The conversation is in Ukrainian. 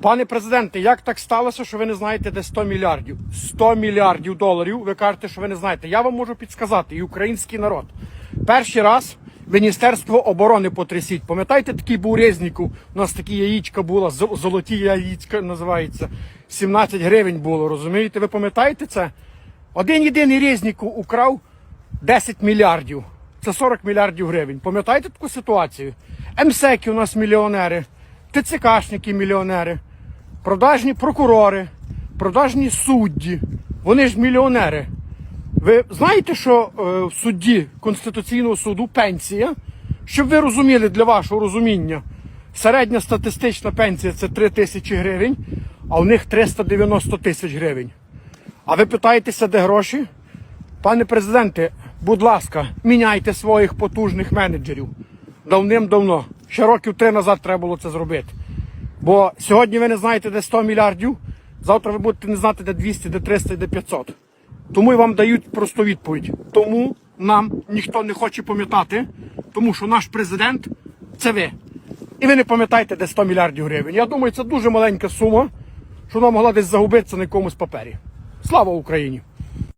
Пане президенте, як так сталося, що ви не знаєте, де 100 мільярдів? 100 мільярдів доларів. Ви кажете, що ви не знаєте. Я вам можу підсказати, і український народ. Перший раз Міністерство оборони потрясіть. Пам'ятаєте, такий був Резніков? У нас такі яєчка була, золоті яєчка називається. 17 гривень було, розумієте? Ви пам'ятаєте це? Один єдиний Резніков украв 10 мільярдів. Це 40 мільярдів гривень. Пам'ятаєте таку ситуацію? МСЕКи у нас мільйонери, ТЦКшники мільйонери, продажні прокурори, продажні судді. Вони ж мільйонери. Ви знаєте, що е, в судді Конституційного суду пенсія, щоб ви розуміли для вашого розуміння, середня статистична пенсія це 3 тисячі гривень, а у них 390 тисяч гривень. А ви питаєтеся, де гроші? Пане президенте, будь ласка, міняйте своїх потужних менеджерів. Давним-давно. Ще років три назад треба було це зробити. Бо сьогодні ви не знаєте, де 100 мільярдів, завтра ви будете не знати, де 200, де 300 де 500. Тому і вам дають просту відповідь. Тому нам ніхто не хоче пам'ятати, тому що наш президент це ви. І ви не пам'ятаєте, де 100 мільярдів гривень. Я думаю, це дуже маленька сума, що вона могла десь загубитися на якомусь папері. Слава Україні!